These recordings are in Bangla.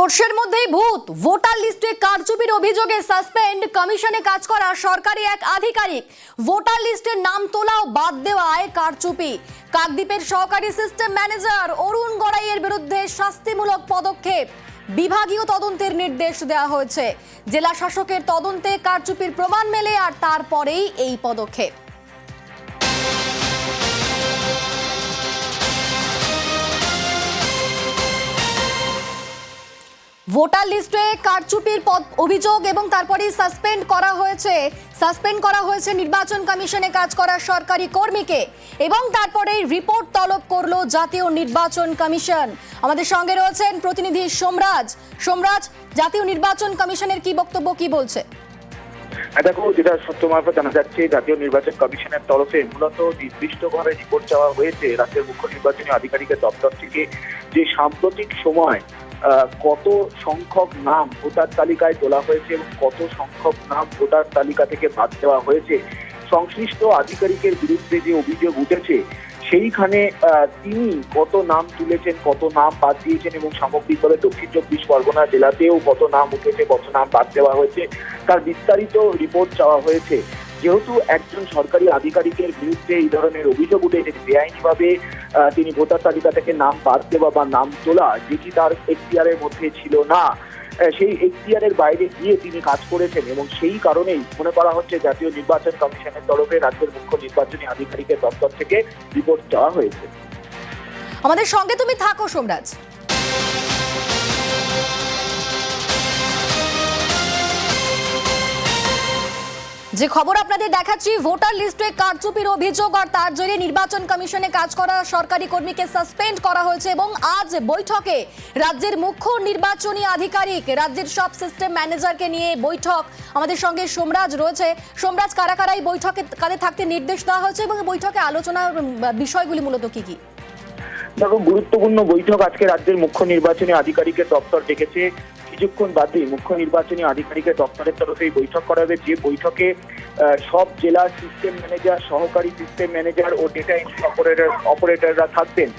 সর্ষের মধ্যেই ভূত। ভোটার লিস্টে কারচুপির অভিযোগে সাসপেন্ড, কমিশনে কাজ করা সরকারি এক আধিকারিক। ভোটার লিস্টের নাম তোলাও বাদ দেওয়ায় কারচুপি। কাকদ্বীপের সহকারী সিস্টেম ম্যানেজার অরুণ গড়াইয়ের বিরুদ্ধে শাস্তিমূলক পদক্ষেপ। বিভাগীয় তদন্তের নির্দেশ দেওয়া হয়েছে। জেলা শাসকের তদন্তে কারচুপির প্রমাণ মেলে আর তারপরেই এই পদক্ষেপ। ভোটার লিস্টে কারচুপির পদ অভিযোগ এবং তারপরে সাসপেন্ড করা হয়েছে। সাসপেন্ড করা হয়েছে নির্বাচন কমিশনে কাজ করা সরকারি কর্মীকে এবং তারপরে রিপোর্ট তলব করল জাতীয় নির্বাচন কমিশন। আমাদের সঙ্গে রয়েছেন প্রতিনিধি সোমরাজ। সোমরাজ, জাতীয় নির্বাচন কমিশনের কি বক্তব্য, কি বলছে? আর দেখো, যেটা সত্য মারফত জানা যাচ্ছে, জাতীয় নির্বাচন কমিশনের তরফে মূলত নির্দিষ্টভাবে রিপোর্ট চাওয়া হয়েছে রাজ্যের মুখ্য নির্বাচনী আধিকারিকের দপ্তর থেকে যে সাম্প্রতিক সময় কত সংখ্যক নাম ভোটার তালিকায় তোলা হয়েছে এবং কত সংখ্যক নাম ভোটার তালিকা থেকে বাদ দেওয়া হয়েছে? সংশ্লিষ্ট আধিকারিকের বিরুদ্ধে যে অভিযোগ উঠেছে, সেইখানে তিনি কত নাম তুলেছেন, কত নাম বাদ দিয়েছেন এবং সামগ্রিকভাবে দক্ষিণ চব্বিশ পরগনা জেলাতেও কত নাম উঠেছে, কত নাম বাদ দেওয়া হয়েছে, তার বিস্তারিত রিপোর্ট চাওয়া হয়েছে। যেহেতু একজন সরকারি আধিকারিকের বিরুদ্ধে এই ধরনের অভিযোগ উঠেছে বেআইনিভাবে তিনি ভোটার তালিকা থেকে নাম বাদ দেওয়া বা নাম তোলা যেটি তার এখতিয়ারের মধ্যে ছিল না সেই এখতিয়ারের বাইরে গিয়ে তিনি কাজ করেছেন এবং সেই কারণেই মনে করা হচ্ছে জাতীয় নির্বাচন কমিশনের তরফে রাজ্যের মুখ্য নির্বাচনী আধিকারিকের দপ্তর থেকে রিপোর্ট চাওয়া হয়েছে। আমাদের সঙ্গে তুমি থাকো, সোমরাজ। যে খবর আপনাদের দেখাচ্ছি, ভোটার লিস্টে কারচুপির অভিযোগ আর তার জেরে নির্বাচন কমিশনে কাজ করা সরকারি কর্মীকে সাসপেন্ড করা হয়েছে এবং আজ বৈঠকে রাজ্যের মুখ্য নির্বাচনী আধিকারিক, রাজ্যের সব সিস্টেম ম্যানেজারকে নিয়ে বৈঠক। আমাদের সঙ্গে সোমরাজ রয়েছে। সোমরাজ, কারা কারা এই বৈঠকে কাদের থাকতে নির্দেশ দেওয়া হয়েছে এবং বৈঠকে আলোচনার বিষয়গুলি মূলত কি কি? দেখো, গুরুত্বপূর্ণ বৈঠক আজকে রাজ্যের মুখ্য নির্বাচনী আধিকারিকের দপ্তর ডেকেছে। কিছুক্ষণ বাদে মুখ্য নির্বাচনী আধিকারিকের দপ্তরের তরফে এই বৈঠক করা হবে। যে বৈঠকে সব জেলা সিস্টেম ম্যানেজার সহকারী সিস্টেম ম্যানেজার ও ডেটা এন্ট্রি অপারেটর অপারেটররা থাকবেন।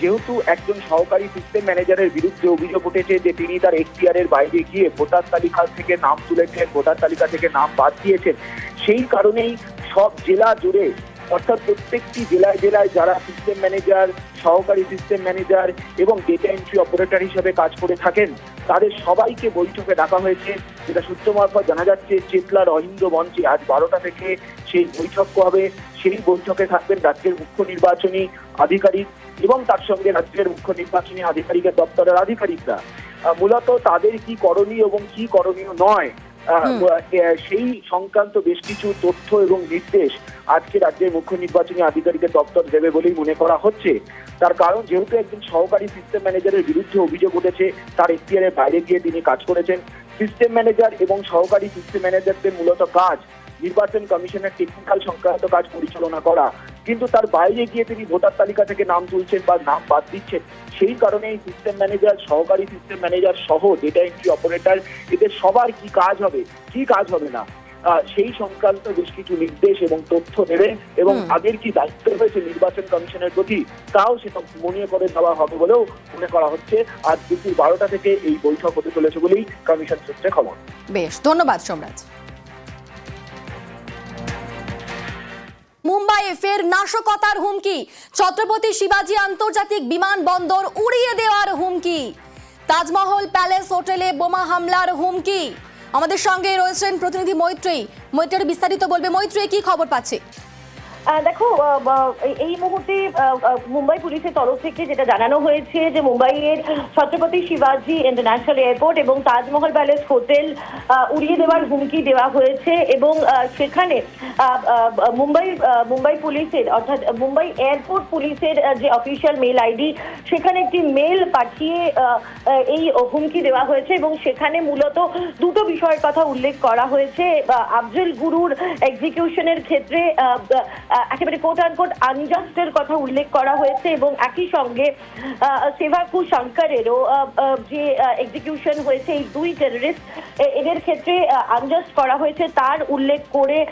যেহেতু একজন সহকারী সিস্টেম ম্যানেজারের বিরুদ্ধে অভিযোগ উঠেছে যে তিনি তার এখতিয়ারের বাইরে গিয়ে ভোটার তালিকা থেকে নাম তুলেছেন, ভোটার তালিকা থেকে নাম বাদ দিয়েছেন, সেই কারণেই সব জেলা জুড়ে, অর্থাৎ প্রত্যেকটি জেলায় জেলায় যারা সিস্টেম ম্যানেজার সহকারী সিস্টেম ম্যানেজার এবং ডেটা এন্ট্রি অপারেটর হিসেবে কাজ করে থাকেন। তাদের সবাইকে বৈঠকে ডাকা হয়েছে। যেটা সূত্র মারফত জানা যাচ্ছে চেতলা রহিন্দ্র মঞ্চে আজ বারোটা থেকে সেই বৈঠক হবে। সেই বৈঠকে থাকবেন রাজ্যের মুখ্য নির্বাচনী আধিকারিক এবং তার সঙ্গে রাজ্যের মুখ্য নির্বাচনী আধিকারিকের দপ্তরের আধিকারিকরা। মূলত তাদের কি করণীয় এবং কি করণীয় নয় আহ, সেই সংক্রান্ত বেশ কিছু তথ্য এবং নির্দেশ আজকে রাজ্যের মুখ্য নির্বাচনী আধিকারিকের দপ্তর দেবে বলেই মনে করা হচ্ছে। তার কারণ, যেহেতু একজন সহকারী সিস্টেম ম্যানেজারের বিরুদ্ধে অভিযোগ উঠেছে, তার এখতিয়ারের বাইরে গিয়ে তিনি কাজ করেছেন। সিস্টেম ম্যানেজার এবং সহকারী সিস্টেম ম্যানেজারদের মূলত কাজ, নির্বাচন কমিশনের টেকনিক্যাল সংক্রান্ত কাজ পরিচালনা করা। কিন্তু তার বাইরে গিয়ে তিনি ভোটার তালিকা থেকে নাম তুলছেন বা নাম বাদ দিচ্ছেন, সেই কারণে এই সিস্টেম ম্যানেজার সহকারী সিস্টেম ম্যানেজার সহ ডেটা এন্ট্রি অপারেটর এদের সবার কি কাজ হবে? কি কাজ হবে না? সেই সংক্রান্ত বেশ কিছু নির্দেশ এবং তথ্য দেবেন এবং। তাদের কি দায়িত্ব রয়েছে নির্বাচন কমিশনের প্রতি তাও সেটা মনে করে দেওয়া হবে বলেও মনে করা হচ্ছে। আজ দুপুর বারোটা থেকে এই বৈঠক হতে চলেছে বলেই কমিশন সূত্রে খবর। বেশ ধন্যবাদ সোমরাজ মুম্বাইয়ে ফের নাশকতার হুমকি। ছত্রপতি শিবাজি আন্তর্জাতিক বিমানবন্দর উড়িয়ে দেওয়ার হুমকি। তাজমহল প্যালেস হোটেলে বোমা হামলার হুমকি। আমাদের সঙ্গে রয়েছেন প্রতিনিধি মৈত্রী মৈত্রী বিস্তারিত বলবে। মৈত্রী কি খবর পাচ্ছে? দেখো এই- মুহূর্তে মুম্বাই পুলিশের তরফ থেকে যেটা জানানো হয়েছে যে মুম্বাইয়ের ছত্রপতি শিবাজি ইন্টারন্যাশনাল এয়ারপোর্ট এবং তাজমহল প্যালেস হোটেল উড়িয়ে দেওয়ার হুমকি দেওয়া হয়েছে এবং সেখানে মুম্বাই মুম্বাই পুলিশের, অর্থাৎ মুম্বাই এয়ারপোর্ট পুলিশের যে অফিসিয়াল মেল আইডি, সেখানে একটি মেল পাঠিয়ে এই হুমকি দেওয়া হয়েছে এবং সেখানে মূলত দুটো বিষয়ের কথা উল্লেখ করা হয়েছে। আফজল গুরুর এক্সিকিউশনের ক্ষেত্রে একেবারে কোট আনকোট আনজাস্টের কথা উল্লেখ করা হয়েছে এবং একই সঙ্গে সেভাকু শঙ্করেরও যে এক্সিকিউশন হয়েছে, এই দুই টেররিস্ট এদের ক্ষেত্রে আনজাস্ট করা হয়েছে। তার উল্লেখ করে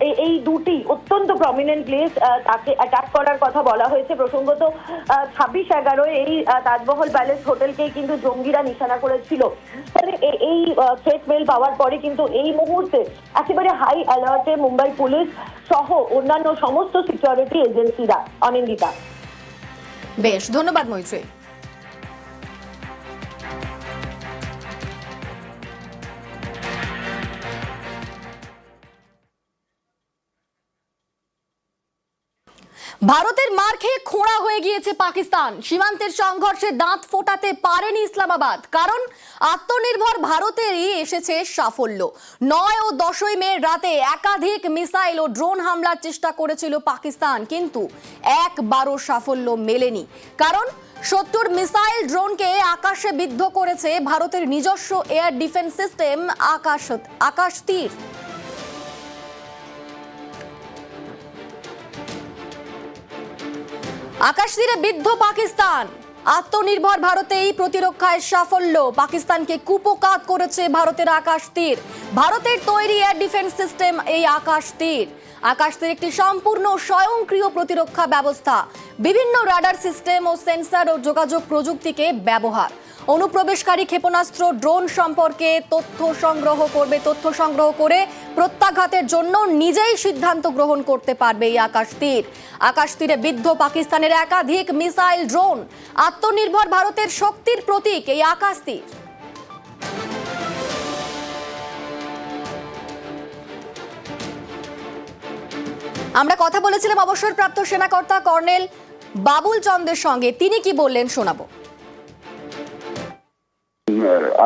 এই- দুটি অত্যন্ত প্রমিনেন্ট প্লেস তাকে অ্যাটাক করার কথা বলা হয়েছে। প্রসঙ্গত ছাব্বিশ এগারোয় এই তাজমহল প্যালেস হোটেলকে কিন্তু জঙ্গিরা নিশানা করেছিল। ফলে এই থ্রেট মেল পাওয়ার পরে কিন্তু এই মুহূর্তে একেবারে হাই অ্যালার্টে মুম্বাই পুলিশ সহ অন্যান্য সমস্ত সিকিউরিটি এজেন্সিরা অনিন্দিতা। বেশ ধন্যবাদ মৈত্রী। ভারতের মার খেয়ে খোঁড়া হয়ে গিয়েছে পাকিস্তান। সীমান্তের সংঘর্ষে দাঁত ফোটাতে পারেনি ইসলামাবাদ, কারণ আত্মনির্ভর ভারতেরই এসেছে সাফল্য। নয় ও দশই মে রাতে একাধিক মিসাইল ও ড্রোন হামলার চেষ্টা করেছিল পাকিস্তান, কিন্তু একবারও সাফল্য মেলেনি। কারণ সত্তর মিসাইল ড্রোনকে আকাশে বিদ্ধ করেছে ভারতের নিজস্ব air defence system Akash Akashteer. আকাশ তীরে বিদ্ধ পাকিস্তান। আত্মনির্ভর ভারতে এই প্রতিরক্ষায় সাফল্য। পাকিস্তানকে কুপকাত করেছে ভারতের আকাশ তীর। ভারতের তৈরি এয়ার ডিফেন্স সিস্টেম এই আকাশ তীর। আকাশ তীর একটি সম্পূর্ণ স্বয়ংক্রিয় প্রতিরক্ষা ব্যবস্থা। বিভিন্ন রাডার সিস্টেম ও সেন্সর ও যোগাযোগ প্রযুক্তিকে ব্যবহার। অনুপ্রবেশকারী ক্ষেপণাস্ত্র, ড্রোন সম্পর্কে তথ্য সংগ্রহ করবে, তথ্য সংগ্রহ করে প্রত্যাঘাতের জন্য নিজেই সিদ্ধান্ত গ্রহণ করতে পারবে এই আকাশ তীর। আকাশ তীরে বিদ্ধ পাকিস্তানের একাধিক মিসাইল ড্রোন। আত্মনির্ভর ভারতের শক্তির প্রতীক এই আকাশ তীর। আমরা কথা বলেছিলাম অবসরপ্রাপ্ত সেনাকর্তা কর্নেল বাবুল চন্দ্রের সঙ্গে। তিনি কি বললেন শোনাবো।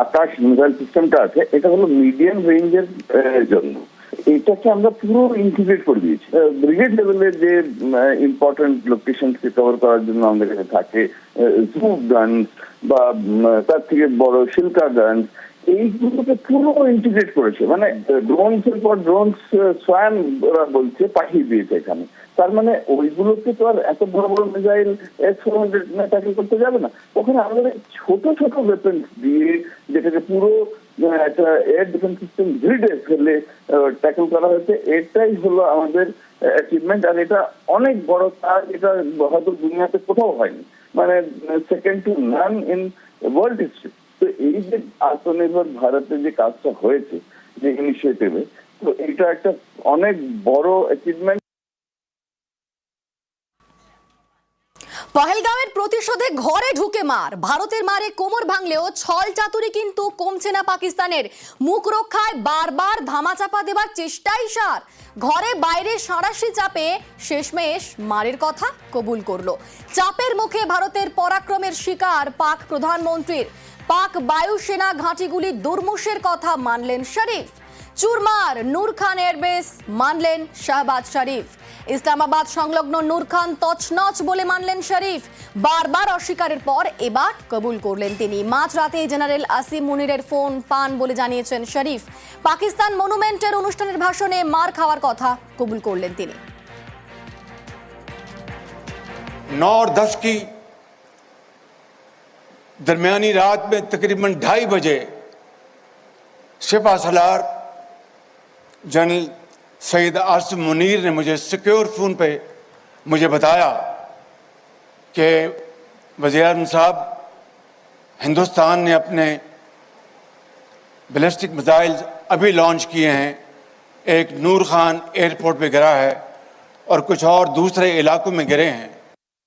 আকাশ মিসাইল সিস্টেমটা আছে, এটা হলো মিডিয়াম রেঞ্জের জন্য। এটাকে আমরা পুরো ইন্টিগ্রেট করে দিয়েছি। ব্রিগেড লেভেলের যে ইম্পর্টেন্ট লোকেশন কভার করার জন্য আমাদের কাছে থাকে বা তার থেকে বড় শিল্কা গান এইগুলোকে পুরো ইন্টিগ্রেট করেছে। মানে ড্রোনস এর পর ড্রোনস স্বয়ং ওরা বলছে পাঠিয়ে দিয়েছে এখানে। তার মানে ওইগুলোকে তো আর এত বড় বড় missile S four hundred tackle করতে যাবে না। ওখানে আমাদের ছোট ছোট ওয়েপন দিয়ে যেটাকে পুরো একটা এয়ার ডিফেন্স সিস্টেম গ্রিডে ফেলে ট্যাকেল করা হয়েছে, এটাই হলো আমাদের অ্যাচিভমেন্ট আর এটা অনেক বড় কাজ, এটা হয়তো দুনিয়াতে কোথাও হয়নি। মানে second to none in world history তো এই যে আত্মনির্ভর ভারতের যে কাজটা হয়েছে, যে ইনিশিয়েটিভে তো এটা একটা অনেক বড় অ্যাচিভমেন্ট পহেলগাঁওয়ের প্রতিশোধে ঘরে ঢুকে মার। ভারতের মারে কোমর ভাঙলেও ছল চাতুরি কিন্তু কমছে না পাকিস্তানের। মুখ রক্ষায় বারবার ধামাচাপা দেওয়ার চেষ্টাই সার। ঘরে বাইরে সাঁড়াশি চাপে শেষমেশ মারের কথা কবুল করল। চাপের মুখে ভারতের পরাক্রমের শিকার পাক প্রধানমন্ত্রীর। পাক বায়ুসেনা ঘাঁটিগুলি দুর্মুষের কথা মানলেন শরীফ চুরমার নূর খান এয়ারবেস মানলেন শাহবাজ শরীফ ইসলামাবাদ সংলগ্ন নূর খান তছনছ বলে মানলেন শরীফ বারবার অস্বীকারের পর এবার কবুল করলেন তিনি মাঝরাতে জেনারেল আসিম মুনিরের ফোন পান বলে জানিয়েছেন শরীফ পাকিস্তান মনুমেন্টের অনুষ্ঠানের ভাষণে মার খাওয়ার কথা কবুল করলেন তিনি नौ और दस की درمیانی رات میں تقریباً ڈھائی بجے سپاہ سلار جنرل سید آصف منیر نے مجھے سیکیور فون پہ مجھے بتایا کہ وزیر اعظم صاحب، ہندوستان نے اپنے بیلسٹک میزائل ابھی لانچ کیے ہیں۔ ایک نور خان ایئرپورٹ پہ گرا ہے اور کچھ اور دوسرے علاقوں میں گرے ہیں۔